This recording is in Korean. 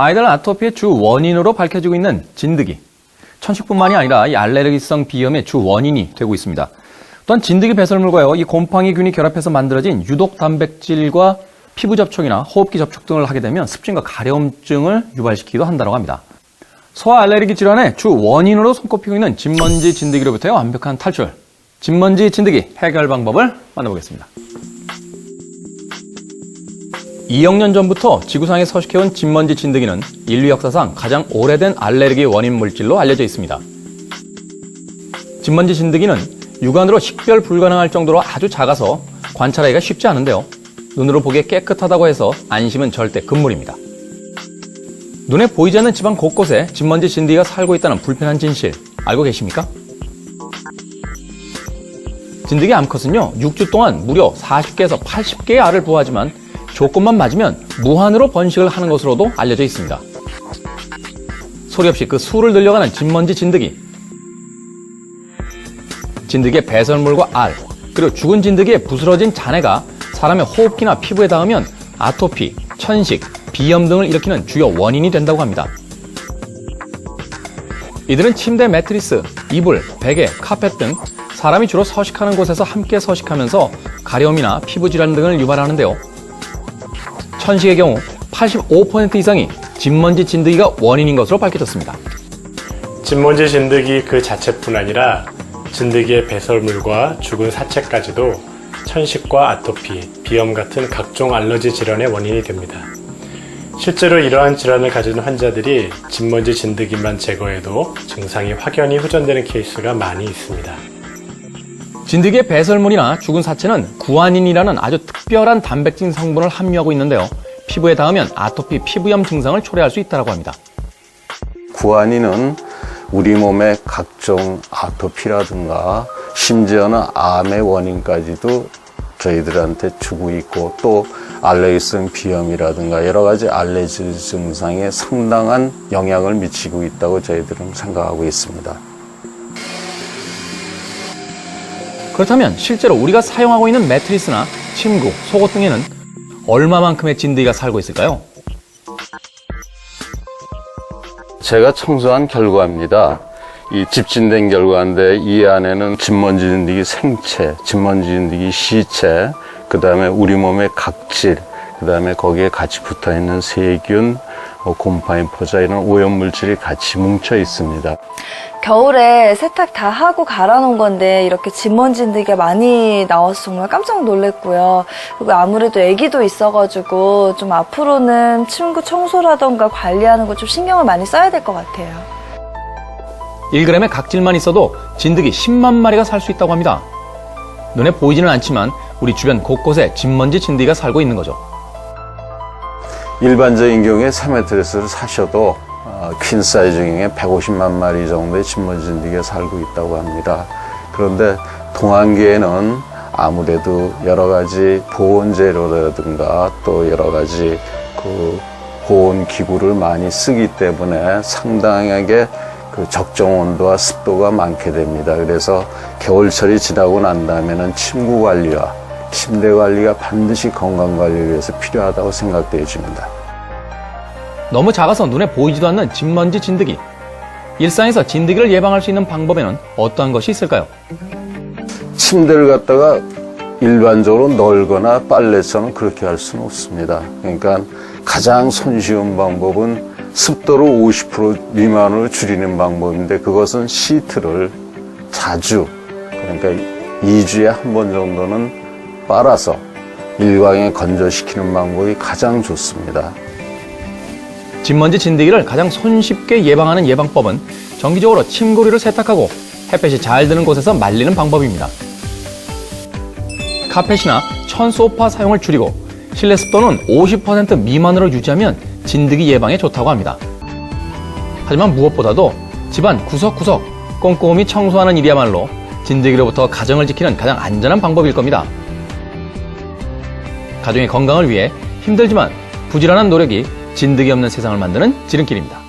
아이들 아토피의 주 원인으로 밝혀지고 있는 진드기. 천식뿐만이 아니라 이 알레르기성 비염의 주 원인이 되고 있습니다. 또한 진드기 배설물과요, 이 곰팡이균이 결합해서 만들어진 유독 단백질과 피부 접촉이나 호흡기 접촉 등을 하게 되면 습진과 가려움증을 유발시키기도 한다고 합니다. 소아 알레르기 질환의 주 원인으로 손꼽히고 있는 진먼지 진드기로부터의 완벽한 탈출. 진먼지 진드기 해결 방법을 만나보겠습니다. 2억 년 전부터 지구상에 서식해온 진먼지 진드기는 인류 역사상 가장 오래된 알레르기 원인 물질로 알려져 있습니다. 진먼지 진드기는 육안으로 식별 불가능할 정도로 아주 작아서 관찰하기가 쉽지 않은데요. 눈으로 보기에 깨끗하다고 해서 안심은 절대 금물입니다. 눈에 보이지 않는 집안 곳곳에 진먼지 진드기가 살고 있다는 불편한 진실 알고 계십니까? 진드기 암컷은요 6주 동안 무려 40개에서 80개의 알을 부화하지만 조건만 맞으면 무한으로 번식을 하는 것으로도 알려져 있습니다. 소리 없이 그 수를 늘려가는 진먼지 진드기. 진드기의 배설물과 알, 그리고 죽은 진드기의 부스러진 잔해가 사람의 호흡기나 피부에 닿으면 아토피, 천식, 비염 등을 일으키는 주요 원인이 된다고 합니다. 이들은 침대 매트리스, 이불, 베개, 카펫 등 사람이 주로 서식하는 곳에서 함께 서식하면서 가려움이나 피부 질환 등을 유발하는데요. 천식의 경우 85% 이상이 진먼지 진드기가 원인인 것으로 밝혀졌습니다. 진먼지 진드기 그 자체뿐 아니라 진드기의 배설물과 죽은 사체까지도 천식과 아토피, 비염 같은 각종 알러지 질환의 원인이 됩니다. 실제로 이러한 질환을 가진 환자들이 진먼지 진드기만 제거해도 증상이 확연히 호전되는 케이스가 많이 있습니다. 진드기의 배설물이나 죽은 사체는 구아닌이라는 아주 특별한 단백질 성분을 함유하고 있는데요. 피부에 닿으면 아토피, 피부염 증상을 초래할 수 있다고 합니다. 구안이는 우리 몸의 각종 아토피라든가 심지어는 암의 원인까지도 저희들한테 주고 있고 또 알레르기성 비염이라든가 여러 가지 알레르기 증상에 상당한 영향을 미치고 있다고 저희들은 생각하고 있습니다. 그렇다면 실제로 우리가 사용하고 있는 매트리스나 침구, 속옷 등에는 얼마만큼의 진드기가 살고 있을까요? 제가 청소한 결과입니다. 이 집진된 결과인데 이 안에는 진먼지 진드기 생체, 진먼지 진드기 시체, 그 다음에 우리 몸의 각질, 그 다음에 거기에 같이 붙어 있는 세균, 뭐 곰팡이 포자 이런 오염 물질이 같이 뭉쳐 있습니다. 겨울에 세탁 다 하고 갈아놓은 건데 이렇게 진먼지들이 많이 나와서 정말 깜짝 놀랐고요. 그리고 아무래도 아기도 있어가지고 좀 앞으로는 침구 청소라던가 관리하는 거 좀 신경을 많이 써야 될 것 같아요. 1g의 각질만 있어도 진드기 10만 마리가 살 수 있다고 합니다. 눈에 보이지는 않지만 우리 주변 곳곳에 진먼지 진드기가 살고 있는 거죠. 일반적인 경우에 3매트리스를 사셔도 어, 퀸 사이즈 중에 150만 마리 정도의 진먼지 진드기가 살고 있다고 합니다. 그런데 동안기에는 아무래도 여러 가지 보온 재료라든가 또 여러 가지 그 보온 기구를 많이 쓰기 때문에 상당하게 그 적정 온도와 습도가 많게 됩니다. 그래서 겨울철이 지나고 난 다음에는 침구 관리와 침대 관리가 반드시 건강 관리를 위해서 필요하다고 생각되어집니다. 너무 작아서 눈에 보이지도 않는 진먼지 진드기. 일상에서 진드기를 예방할 수 있는 방법에는 어떠한 것이 있을까요? 침대를 갖다가 일반적으로 널거나 빨래처럼 그렇게 할 수는 없습니다. 그러니까 가장 손쉬운 방법은 습도를 50% 미만으로 줄이는 방법인데 그것은 시트를 자주 그러니까 2주에 한 번 정도는 빨아서 일광에 건조시키는 방법이 가장 좋습니다. 진먼지 진드기를 가장 손쉽게 예방하는 예방법은 정기적으로 침구류를 세탁하고 햇볕이 잘 드는 곳에서 말리는 방법입니다. 카펫이나 천 소파 사용을 줄이고 실내 습도는 50% 미만으로 유지하면 진드기 예방에 좋다고 합니다. 하지만 무엇보다도 집안 구석구석 꼼꼼히 청소하는 일이야말로 진드기로부터 가정을 지키는 가장 안전한 방법일 겁니다. 가정의 건강을 위해 힘들지만 부지런한 노력이 진드기 없는 세상을 만드는 지름길입니다.